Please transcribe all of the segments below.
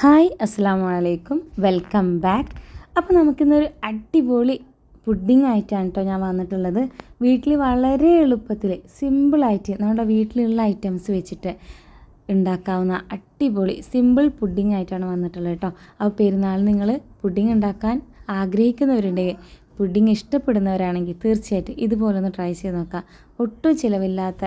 Hi അസ്സാം വലൈക്കും welcome back. അപ്പോൾ നമുക്കിന്നൊരു അടിപൊളി പുഡിംഗ് ആയിട്ടാണ് കേട്ടോ ഞാൻ വന്നിട്ടുള്ളത്. വീട്ടിൽ വളരെ എളുപ്പത്തിൽ സിമ്പിളായിട്ട് നമ്മുടെ വീട്ടിലുള്ള ഐറ്റംസ് വെച്ചിട്ട് ഉണ്ടാക്കാവുന്ന അടിപൊളി സിമ്പിൾ പുഡിംഗ് ആയിട്ടാണ് വന്നിട്ടുള്ളത് കേട്ടോ. അപ്പോൾ പെരുന്നാൾ നിങ്ങൾ പുഡിംഗ് ഉണ്ടാക്കാൻ ആഗ്രഹിക്കുന്നവരുണ്ടെങ്കിൽ പുഡിംഗ് ഇഷ്ടപ്പെടുന്നവരാണെങ്കിൽ തീർച്ചയായിട്ടും ഇതുപോലെ ട്രൈ ചെയ്ത് നോക്കാം. ഒട്ടും ചിലവില്ലാത്ത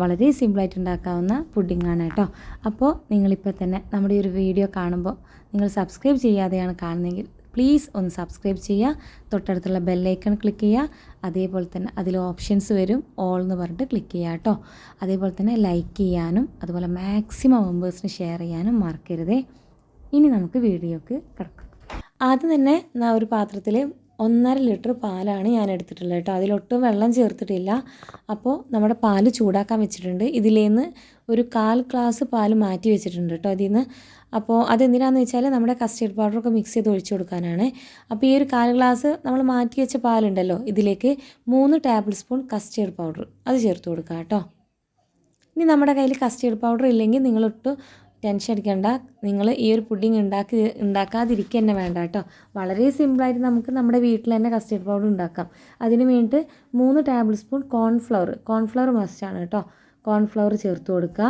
വളരെ സിമ്പിളായിട്ട് ഉണ്ടാക്കാവുന്ന പുഡിങ്ങാണ് കേട്ടോ. അപ്പോൾ നിങ്ങളിപ്പോൾ തന്നെ നമ്മുടെ ഒരു വീഡിയോ കാണുമ്പോൾ നിങ്ങൾ സബ്സ്ക്രൈബ് ചെയ്യാതെയാണ് കാണുന്നതെങ്കിൽ പ്ലീസ് ഒന്ന് സബ്സ്ക്രൈബ് ചെയ്യുക തൊട്ടടുത്തുള്ള ബെല്ലൈക്കൺ ക്ലിക്ക് ചെയ്യുക അതേപോലെ തന്നെ അതിൽ ഓപ്ഷൻസ് വരും ഓൾ എന്ന് പറഞ്ഞിട്ട് ക്ലിക്ക് ചെയ്യുക കേട്ടോ. അതേപോലെ തന്നെ ലൈക്ക് ചെയ്യാനും അതുപോലെ മാക്സിമം മെമ്പേഴ്സിന് ഷെയർ ചെയ്യാനും മറക്കരുതേ. ഇനി നമുക്ക് വീഡിയോക്ക് കിടക്കാം. ആദ്യം തന്നെ ഒരു പാത്രത്തിൽ ഒന്നര ലിറ്റർ പാലാണ് ഞാൻ എടുത്തിട്ടുള്ളത് കേട്ടോ. അതിലൊട്ടും വെള്ളം ചേർത്തിട്ടില്ല. അപ്പോൾ നമ്മുടെ പാൽ ചൂടാക്കാൻ വെച്ചിട്ടുണ്ട്. ഇതിലേന്ന് ഒരു കാൽ ഗ്ലാസ് പാൽ മാറ്റി വെച്ചിട്ടുണ്ട് കേട്ടോ അതിൽ നിന്ന് അപ്പോൾ അതെന്തിനാണെന്ന് വെച്ചാൽ നമ്മുടെ കസ്റ്റേർഡ് പൗഡറൊക്കെ മിക്സ് ചെയ്ത് ഒഴിച്ചു കൊടുക്കാനാണ്. അപ്പോൾ ഈ ഒരു കാൽ ഗ്ലാസ് നമ്മൾ മാറ്റി വെച്ച പാലുണ്ടല്ലോ ഇതിലേക്ക് മൂന്ന് ടേബിൾ സ്പൂൺ കസ്റ്റേർഡ് പൗഡർ അത് ചേർത്ത് കൊടുക്കുക കേട്ടോ. ഇനി നമ്മുടെ കയ്യിൽ കസ്റ്റേർഡ് പൗഡർ ഇല്ലെങ്കിൽ നിങ്ങളൊട്ട് ടെൻഷൻ അടിക്കേണ്ട. നിങ്ങൾ ഈ ഒരു പുഡിങ് ഉണ്ടാക്കി ഉണ്ടാക്കാതിരിക്കുക തന്നെ വേണ്ട കേട്ടോ. വളരെ സിമ്പിളായിട്ട് നമുക്ക് നമ്മുടെ വീട്ടിൽ തന്നെ കസ്റ്റർഡ് പൗഡർ ഉണ്ടാക്കാം. അതിന് വേണ്ടിയിട്ട് മൂന്ന് ടേബിൾ സ്പൂൺ കോൺഫ്ലവർ കോൺഫ്ലവർ മസ്റ്റാണ് കേട്ടോ. കോൺഫ്ലവർ ചേർത്ത് കൊടുക്കുക.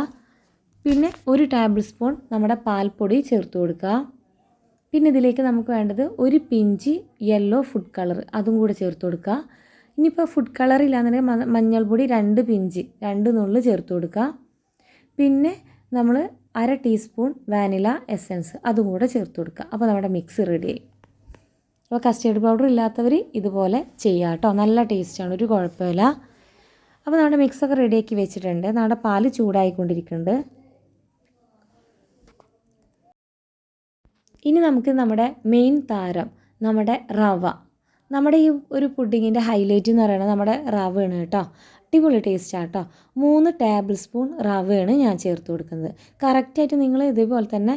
പിന്നെ ഒരു ടേബിൾ സ്പൂൺ നമ്മുടെ പാൽപ്പൊടി ചേർത്ത് കൊടുക്കുക. പിന്നെ ഇതിലേക്ക് നമുക്ക് വേണ്ടത് ഒരു പിഞ്ച് യെല്ലോ ഫുഡ് കളർ അതും കൂടെ ചേർത്ത് കൊടുക്കുക. ഇനിയിപ്പോൾ ഫുഡ് കളർ ഇല്ലാന്നുണ്ടെങ്കിൽ മഞ്ഞൾപ്പൊടി രണ്ട് പിഞ്ച് രണ്ട് നുള്ളു ചേർത്ത് കൊടുക്കുക. പിന്നെ നമ്മൾ അര ടീസ്പൂൺ വാനില എസൻസ് അതും കൂടെ ചേർത്ത് കൊടുക്കുക. അപ്പോൾ നമ്മുടെ മിക്സ് റെഡിയായി അപ്പോൾ കസ്റ്റേർഡ് പൗഡർ ഇല്ലാത്തവർ ഇതുപോലെ ചെയ്യുക കേട്ടോ. നല്ല ടേസ്റ്റാണ് ഒരു കുഴപ്പമില്ല. അപ്പോൾ നമ്മുടെ മിക്സൊക്കെ റെഡിയാക്കി വെച്ചിട്ടുണ്ട്. നമ്മുടെ പാൽ ചൂടായിക്കൊണ്ടിരിക്കുന്നുണ്ട്. ഇനി നമുക്ക് നമ്മുടെ മെയിൻ താരം നമ്മുടെ റവ. നമ്മുടെ ഈ ഒരു പുഡിങ്ങിന്റെ ഹൈലൈറ്റ് എന്ന് പറയുന്നത് നമ്മുടെ റവയാണ് കേട്ടോ. അടിപൊളി ടേസ്റ്റാണ് കേട്ടോ മൂന്ന് ടേബിൾ സ്പൂൺ റവയാണ് ഞാൻ ചേർത്ത് കൊടുക്കുന്നത്. കറക്റ്റായിട്ട് നിങ്ങൾ ഇതേപോലെ തന്നെ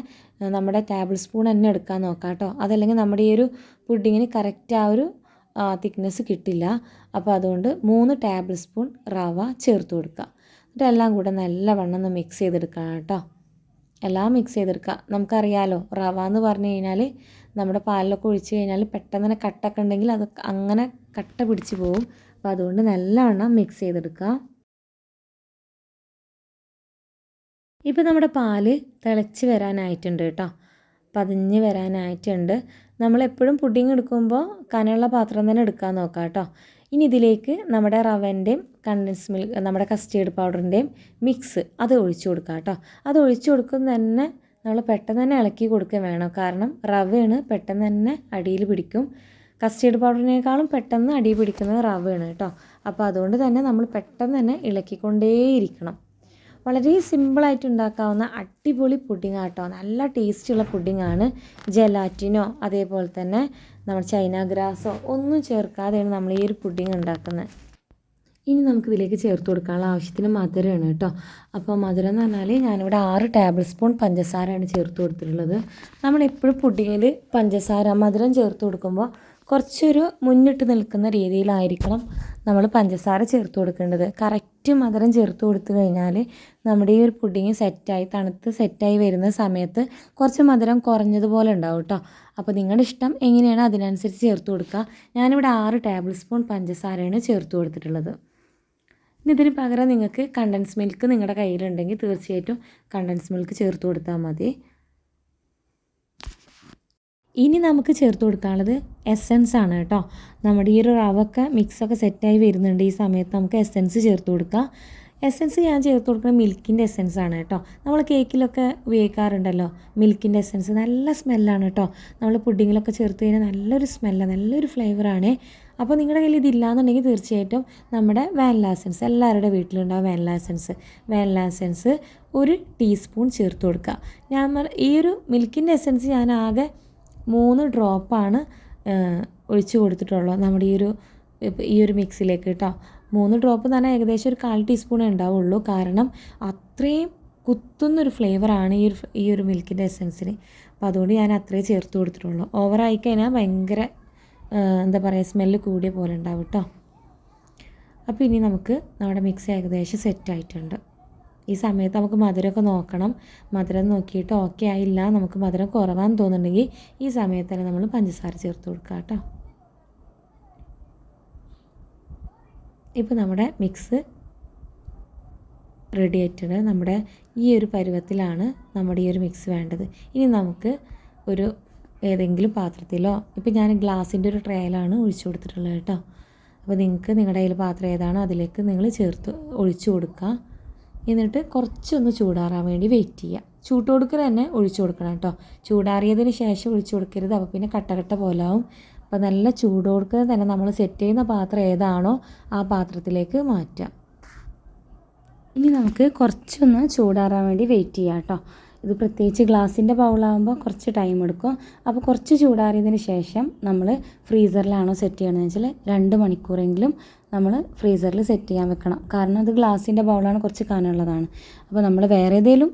നമ്മുടെ ടേബിൾ സ്പൂൺ തന്നെ എടുക്കാൻ നോക്കാം കേട്ടോ അതല്ലെങ്കിൽ നമ്മുടെ ഈ ഒരു പുഡിങ്ങിന് കറക്റ്റ് ആ ഒരു തിക്നെസ് കിട്ടില്ല. അപ്പോൾ അതുകൊണ്ട് മൂന്ന് ടേബിൾ സ്പൂൺ റവ ചേർത്ത് കൊടുക്കുക എന്നിട്ട് എല്ലാം കൂടെ നല്ലവണ്ണം ഒന്ന് മിക്സ് ചെയ്തെടുക്കണം കേട്ടോ എല്ലാം മിക്സ് ചെയ്തെടുക്കുക നമുക്കറിയാലോ റവ എന്ന് പറഞ്ഞു കഴിഞ്ഞാൽ നമ്മുടെ പാലിലൊക്കെ ഒഴിച്ച് കഴിഞ്ഞാൽ പെട്ടെന്ന് തന്നെ കട്ടൊക്കെ ഉണ്ടെങ്കിൽ അത് അങ്ങനെ കട്ട പിടിച്ച് പോകും അപ്പോൾ അതുകൊണ്ട് നല്ലവണ്ണം മിക്സ് ചെയ്തെടുക്കുക ഇപ്പോൾ നമ്മുടെ പാൽ തിളച്ച് വരാനായിട്ടുണ്ട് കേട്ടോ പതിഞ്ഞ് വരാനായിട്ടുണ്ട്. നമ്മളെപ്പോഴും പുഡിങ് എടുക്കുമ്പോൾ കനമുള്ള പാത്രം തന്നെ എടുക്കാൻ നോക്കാം കേട്ടോ ഇനി ഇതിലേക്ക് നമ്മുടെ റവന്റെയും കണ്ടൻസ് മിൽക്ക് നമ്മുടെ കസ്റ്റേർഡ് പൗഡറിന്റെയും മിക്സ് അത് ഒഴിച്ചു കൊടുക്കുക കേട്ടോ അത് ഒഴിച്ചു കൊടുക്കുന്ന തന്നെ നമ്മൾ പെട്ടെന്ന് തന്നെ ഇളക്കി കൊടുക്കുകയും വേണം. കാരണം റവയാണ് പെട്ടെന്ന് തന്നെ അടിയിൽ പിടിക്കും. കസ്റ്റേർഡ് പൗഡറിനേക്കാളും പെട്ടെന്ന് അടി പിടിക്കുന്നത് റവയാണ് കേട്ടോ. അപ്പോൾ അതുകൊണ്ട് തന്നെ നമ്മൾ പെട്ടെന്ന് തന്നെ ഇളക്കിക്കൊണ്ടേയിരിക്കണം. വളരെ സിമ്പിളായിട്ട് ഉണ്ടാക്കാവുന്ന അടിപൊളി പുഡിംഗ് ആട്ടോ. നല്ല ടേസ്റ്റുള്ള പുഡിങ്ങാണ് ജലാറ്റിനോ അതേപോലെ തന്നെ നമ്മൾ ചൈന ഗ്രാസോ ഒന്നും ചേർക്കാതെയാണ് നമ്മൾ ഈ ഒരു പുഡിംഗ് ഉണ്ടാക്കുന്നത്. ഇനി നമുക്ക് ഇതിലേക്ക് ചേർത്ത് കൊടുക്കാനുള്ള ആവശ്യത്തിന് മധുരമാണ് കേട്ടോ. അപ്പോൾ മധുരം എന്ന് പറഞ്ഞാൽ ഞാനിവിടെ ആറ് ടേബിൾ സ്പൂൺ പഞ്ചസാരയാണ് ചേർത്ത് കൊടുത്തിട്ടുള്ളത്. നമ്മൾ എപ്പോഴും പുഡിങ്ങിൽ പഞ്ചസാര മധുരം ചേർത്ത് കൊടുക്കുമ്പോൾ കുറച്ചൊരു മുന്നിട്ട് നിൽക്കുന്ന രീതിയിലായിരിക്കണം നമ്മൾ പഞ്ചസാര ചേർത്ത് കൊടുക്കേണ്ടത്. കറക്റ്റ് മധുരം ചേർത്ത് കൊടുത്തു കഴിഞ്ഞാൽ നമ്മുടെ ഈ ഒരു പുഡിങ് സെറ്റായി തണുത്ത് സെറ്റായി വരുന്ന സമയത്ത് കുറച്ച് മധുരം കുറഞ്ഞതുപോലെ ഉണ്ടാവും കേട്ടോ അപ്പോൾ നിങ്ങളുടെ ഇഷ്ടം എങ്ങനെയാണ് അതിനനുസരിച്ച് ചേർത്ത് കൊടുക്കുക. ഞാനിവിടെ ആറ് ടേബിൾ സ്പൂൺ പഞ്ചസാരയാണ് ചേർത്ത് കൊടുത്തിട്ടുള്ളത്. ഇനി ഇതിന് പകരം നിങ്ങൾക്ക് കണ്ടൻസ് മിൽക്ക് നിങ്ങളുടെ കയ്യിലുണ്ടെങ്കിൽ തീർച്ചയായിട്ടും കണ്ടൻസ് മിൽക്ക് ചേർത്ത് കൊടുത്താൽ മതി. ഇനി നമുക്ക് ചേർത്ത് കൊടുക്കാനുള്ളത് എസെൻസ് ആണ് കേട്ടോ. നമ്മുടെ ഈ ഒരു റവൊക്കെ മിക്സൊക്കെ സെറ്റായി വരുന്നുണ്ട് ഈ സമയത്ത് നമുക്ക് എസെൻസ് ചേർത്ത് കൊടുക്കാം. എസെൻസ് ഞാൻ ചേർത്ത് കൊടുക്കുന്നത് മിൽക്കിന്റെ എസെൻസ് ആണ് കേട്ടോ. നമ്മൾ കേക്കിലൊക്കെ ഉപയോഗിക്കാറുണ്ടല്ലോ. മിൽക്കിന്റെ എസെൻസ് നല്ല സ്മെല്ലാണ് കേട്ടോ. നമ്മൾ പുഡിങ്ങിലൊക്കെ ചേർത്ത് കഴിഞ്ഞാൽ നല്ലൊരു സ്മെല്ലാണ് നല്ലൊരു ഫ്ലേവറാണ് അപ്പോൾ നിങ്ങളുടെ കയ്യിൽ ഇതില്ലാന്നുണ്ടെങ്കിൽ തീർച്ചയായിട്ടും നമ്മുടെ വാനില എസെൻസ് എല്ലാവരുടെ വീട്ടിലുണ്ടാവും വാനില എസെൻസ് വാനില എസെൻസ് ഒരു ടീസ്പൂൺ ചേർത്ത് കൊടുക്കുക. ഞാൻ ഈ ഒരു മിൽക്കിന്റെ എസെൻസ് ഞാൻ ആകെ മൂന്ന് ഡ്രോപ്പാണ് ഒഴിച്ചു കൊടുത്തിട്ടുള്ളത്. നമ്മുടെ ഈ ഒരു ഈ ഒരു മിക്സിലേക്ക് കേട്ടോ മൂന്ന് ഡ്രോപ്പ് തന്നെ ഏകദേശം ഒരു കാൽ ടീസ്പൂണേ ഉണ്ടാവുള്ളൂ. കാരണം അത്രയും കുത്തുന്നൊരു ഫ്ലേവറാണ് ഈ ഒരു ഈ ഒരു മിൽക്കിന്റെ എസെൻസിന്. അപ്പോൾ അതുകൊണ്ട് ഞാൻ അത്രേ ചേർത്ത് കൊടുത്തിട്ടുള്ളൂ. ഓവറായി കഴിഞ്ഞാൽ ഭയങ്കര എന്താ പറയുക സ്മെല്ല് കൂടിയ പോലെ ഉണ്ടാവും കേട്ടോ അപ്പോൾ ഇനി നമുക്ക് നമ്മുടെ മിക്സ് ഏകദേശം സെറ്റായിട്ടുണ്ട് ഈ സമയത്ത് നമുക്ക് മധുരമൊക്കെ നോക്കണം. മധുരം നോക്കിയിട്ട് ഓക്കെ ആയില്ല നമുക്ക് മധുരം കുറവാന്ന് തോന്നുന്നുണ്ടെങ്കിൽ ഈ സമയത്ത് തന്നെ നമ്മൾ പഞ്ചസാര ചേർത്ത് കൊടുക്കുക കേട്ടോ. ഇപ്പോൾ നമ്മുടെ മിക്സ് റെഡി ആയിട്ടുണ്ട്. നമ്മുടെ ഈ ഒരു പരുവത്തിലാണ് നമ്മുടെ ഈ ഒരു മിക്സ് വേണ്ടത്. ഇനി നമുക്ക് ഒരു ഏതെങ്കിലും പാത്രത്തിലോ ഇപ്പോൾ ഞാൻ ഗ്ലാസിന്റെ ഒരു ട്രേയിലാണ് ഒഴിച്ചു കൊടുത്തിട്ടുള്ളത് കേട്ടോ. അപ്പോൾ നിങ്ങൾക്ക് നിങ്ങളുടെ കയ്യിൽ പാത്രം ഏതാണോ അതിലേക്ക് നിങ്ങൾ ചേർത്ത് ഒഴിച്ചു കൊടുക്കുക. എന്നിട്ട് കുറച്ചൊന്ന് ചൂടാറാൻ വേണ്ടി വെയിറ്റ് ചെയ്യുക ചൂട്ട് കൊടുക്കുന്നത് തന്നെ ഒഴിച്ചു കൊടുക്കണം കേട്ടോ ചൂടാറിയതിന് ശേഷം ഒഴിച്ചു കൊടുക്കരുത്. അപ്പോൾ പിന്നെ കട്ടകട്ട കട്ട പോലാവും അപ്പോൾ നല്ല ചൂട് കൊടുക്കുന്നത് തന്നെ നമ്മൾ സെറ്റ് ചെയ്യുന്ന പാത്രം ഏതാണോ ആ പാത്രത്തിലേക്ക് മാറ്റാം. ഇനി നമുക്ക് കുറച്ചൊന്ന് ചൂടാറാൻ വേണ്ടി വെയിറ്റ് ചെയ്യാം കേട്ടോ ഇത് പ്രത്യേകിച്ച് ഗ്ലാസിന്റെ ബൗളാകുമ്പോൾ കുറച്ച് ടൈം എടുക്കും. അപ്പോൾ കുറച്ച് ചൂടാറിയതിന് ശേഷം നമ്മൾ ഫ്രീസറിലാണോ സെറ്റ് ചെയ്യണമെന്ന് വെച്ചാൽ രണ്ട് മണിക്കൂറെങ്കിലും നമ്മൾ ഫ്രീസറിൽ സെറ്റ് ചെയ്യാൻ വെക്കണം. കാരണം അത് ഗ്ലാസിന്റെ ബൗളാണ് കുറച്ച് കനമുള്ളതാണ് അപ്പോൾ നമ്മൾ വേറെ ഏതെങ്കിലും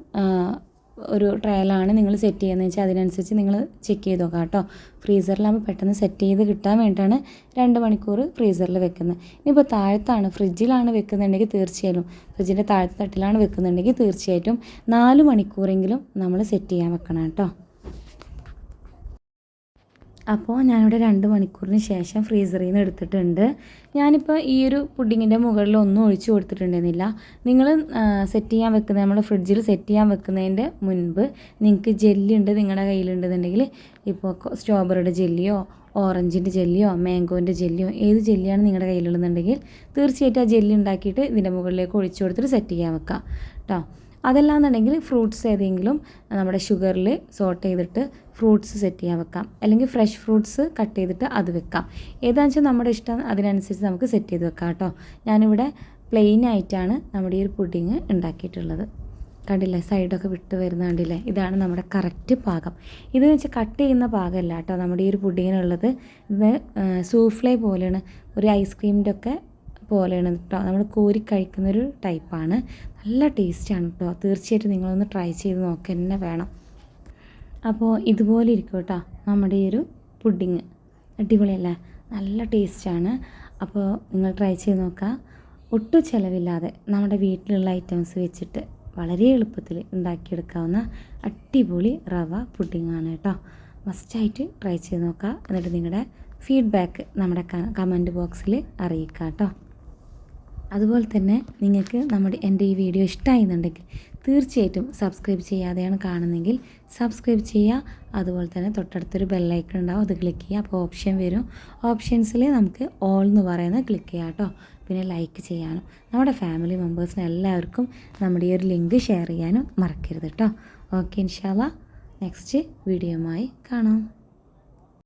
ഒരു ട്രയലാണ് നിങ്ങൾ സെറ്റ് ചെയ്യുന്നത് വെച്ചാൽ അതിനനുസരിച്ച് നിങ്ങൾ ചെക്ക് ചെയ്ത് നോക്കാം കേട്ടോ. ഫ്രീസറിലാകുമ്പോൾ പെട്ടെന്ന് സെറ്റ് ചെയ്ത് കിട്ടാൻ വേണ്ടിയിട്ടാണ് രണ്ട് മണിക്കൂർ ഫ്രീസറിൽ വെക്കുന്നത്. ഇനിയിപ്പോൾ താഴത്താണ് ഫ്രിഡ്ജിലാണ് വെക്കുന്നുണ്ടെങ്കിൽ തീർച്ചയായും ഫ്രിഡ്ജിന്റെ താഴത്തെ തട്ടിലാണ് വെക്കുന്നുണ്ടെങ്കിൽ തീർച്ചയായിട്ടും നാല് മണിക്കൂറെങ്കിലും നമ്മൾ സെറ്റ് ചെയ്യാൻ വെക്കണം കേട്ടോ. അപ്പോൾ ഞാനിവിടെ രണ്ട് മണിക്കൂറിന് ശേഷം ഫ്രീസറിൽ നിന്ന് എടുത്തിട്ടുണ്ട്. ഞാനിപ്പോൾ ഈ ഒരു പുഡിങ്ങിന്റെ മുകളിൽ ഒന്നും ഒഴിച്ചു കൊടുത്തിട്ടുണ്ടെന്നില്ല നിങ്ങൾ സെറ്റ് ചെയ്യാൻ വെക്കുന്ന നമ്മൾ ഫ്രിഡ്ജിൽ സെറ്റ് ചെയ്യാൻ വെക്കുന്നതിന്റെ മുൻപ് നിങ്ങൾക്ക് ജെല്ലി ഉണ്ട് നിങ്ങളുടെ കയ്യിലുണ്ടെന്നുണ്ടെങ്കിൽ ഇപ്പോൾ സ്ട്രോബെറിയുടെ ജെല്ലിയോ ഓറഞ്ചിന്റെ ജെല്ലിയോ മാംഗോന്റെ ജെല്ലിയോ ഏത് ജെല്ലിയാണ് നിങ്ങളുടെ കയ്യിലുള്ളതെന്നുണ്ടെങ്കിൽ തീർച്ചയായിട്ടും ആ ജെല്ലി ഉണ്ടാക്കിയിട്ട് ഇതിന്റെ മുകളിലേക്ക് ഒഴിച്ചു കൊടുത്തിട്ട് സെറ്റ് ചെയ്യാൻ വെക്കാം. കേട്ടോ അതല്ലാന്നുണ്ടെങ്കിൽ ഫ്രൂട്ട്സ് ഏതെങ്കിലും നമ്മുടെ ഷുഗറിൽ സോട്ട് ചെയ്തിട്ട് ഫ്രൂട്ട്സ് സെറ്റ് ചെയ്യാൻ വെക്കാം. അല്ലെങ്കിൽ ഫ്രഷ് ഫ്രൂട്ട്സ് കട്ട് ചെയ്തിട്ട് അത് വെക്കാം. ഏതാണെന്ന് വെച്ചാൽ നമ്മുടെ ഇഷ്ടം അതിനനുസരിച്ച് നമുക്ക് സെറ്റ് ചെയ്ത് വെക്കാം കേട്ടോ. ഞാനിവിടെ പ്ലെയിൻ ആയിട്ടാണ് നമ്മുടെ ഈ ഒരു പുഡിങ് ഉണ്ടാക്കിയിട്ടുള്ളത്. കണ്ടില്ലേ? സൈഡൊക്കെ വിട്ട് വരുന്ന കണ്ടില്ലേ? ഇതാണ് നമ്മുടെ കറക്റ്റ് പാകം. ഇതെന്ന് വെച്ചാൽ കട്ട് ചെയ്യുന്ന പാകമല്ല കേട്ടോ. നമ്മുടെ ഈ ഒരു പുഡിങ്ങിനുള്ളത് ഇത് സൂഫ്ലേ പോലെയാണ്. ഒരു ഐസ്ക്രീമിന്റെ ഒക്കെ പോലെയാണ് കേട്ടോ നമ്മൾ കോരി കഴിക്കുന്നൊരു ടൈപ്പാണ്. നല്ല ടേസ്റ്റാണ് കേട്ടോ തീർച്ചയായിട്ടും നിങ്ങളൊന്ന് ട്രൈ ചെയ്ത് നോക്കുക തന്നെ വേണം. അപ്പോൾ ഇതുപോലെ ഇരിക്കും കേട്ടോ നമ്മുടെ ഈ ഒരു പുഡിങ്. അടിപൊളിയല്ലേ? നല്ല ടേസ്റ്റാണ്. അപ്പോൾ നിങ്ങൾ ട്രൈ ചെയ്ത് നോക്കുക ഒട്ടും ചിലവില്ലാതെ നമ്മുടെ വീട്ടിലുള്ള ഐറ്റംസ് വെച്ചിട്ട് വളരെ എളുപ്പത്തിൽ ഉണ്ടാക്കിയെടുക്കാവുന്ന അടിപൊളി റവ പുഡിങ്ങാണ് കേട്ടോ മസ്റ്റായിട്ട് ട്രൈ ചെയ്ത് നോക്കുക എന്നിട്ട് നിങ്ങളുടെ ഫീഡ്ബാക്ക് നമ്മുടെ കമന്റ് ബോക്സിൽ അറിയിക്കുക കേട്ടോ അതുപോലെ തന്നെ നിങ്ങൾക്ക് നമ്മുടെ എന്റെ ഈ വീഡിയോ ഇഷ്ടമായിരുന്നുണ്ടെങ്കിൽ തീർച്ചയായിട്ടും സബ്സ്ക്രൈബ് ചെയ്യാതെയാണ് കാണുന്നതെങ്കിൽ സബ്സ്ക്രൈബ് ചെയ്യുക. അതുപോലെ തന്നെ തൊട്ടടുത്തൊരു ബെല്ലൈക്കൺ ഉണ്ടാവും. അത് ക്ലിക്ക് ചെയ്യുക. അപ്പോൾ ഓപ്ഷൻ വരും. ഓപ്ഷൻസിൽ നമുക്ക് ഓൾ എന്ന് പറയുന്നത് ക്ലിക്ക് ചെയ്യാം കേട്ടോ. പിന്നെ ലൈക്ക് ചെയ്യാനും. നമ്മുടെ ഫാമിലി മെമ്പേഴ്സിന് എല്ലാവർക്കും നമ്മുടെ ഈ ഒരു ലിങ്ക് ഷെയർ ചെയ്യാനും മറക്കരുത് കേട്ടോ. ഓക്കെ ഇൻഷാല്ല നെക്സ്റ്റ് വീഡിയോയുമായി കാണാം.